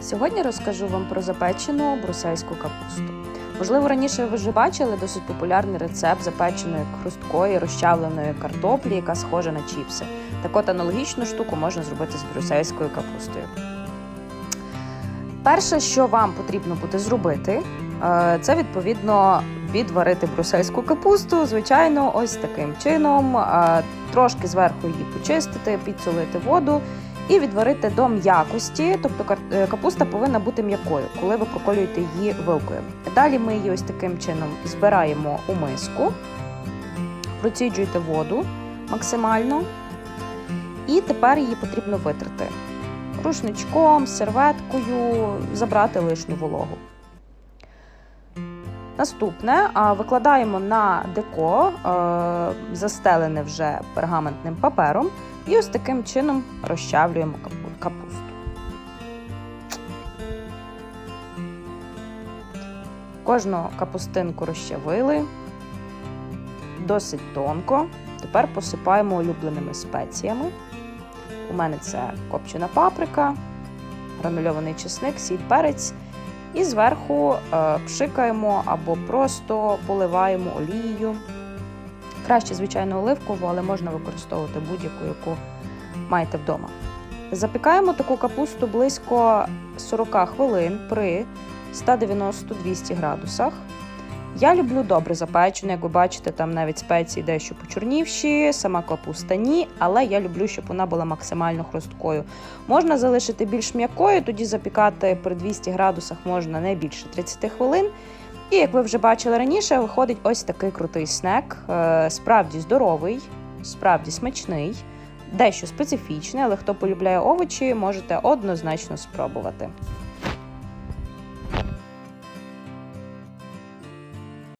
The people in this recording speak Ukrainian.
Сьогодні розкажу вам про запечену брусельську капусту. Можливо, раніше ви вже бачили досить популярний рецепт запеченої хрусткої розчавленої картоплі, яка схожа на чіпси. Так от аналогічну штуку можна зробити з брюссельською капустою. Перше, що вам потрібно буде зробити, е, це відповідно відварити брюссельську капусту, звичайно, ось таким чином. Е, Трошки зверху її почистити, підсолити воду і відварити до м'якості. Тобто е, капуста повинна бути м'якою, коли ви проколюєте її вилкою. Далі ми її ось таким чином збираємо у миску, проціджуєте воду максимально, і тепер її потрібно витрати рушничком, серветкою, забрати лишню вологу. Наступне викладаємо на деко, е, застелене вже пергаментним папером, і ось таким чином розчавлюємо капусту. Кожну капустинку розчавили досить тонко. Тепер посипаємо улюбленими спеціями. У мене це копчена паприка, гранульований чесник, сіль, перець. І зверху е, пшикаємо або просто поливаємо олією. Краще, звичайно, оливкову, але можна використовувати будь-яку, яку маєте вдома. Запікаємо таку капусту близько 40 хвилин при 190-200 градусах. Я люблю добре запечену, як ви бачите, там навіть спеції дещо почорнівші, сама капуста ні, але я люблю, щоб вона була максимально хрусткою. Можна залишити більш м'якою, тоді запікати при 200 градусах можна не більше 30 хвилин. І як ви вже бачили раніше, виходить ось такий крутий снек. Е, Справді здоровий, справді смачний, дещо специфічний, але хто полюбляє овочі, можете однозначно спробувати.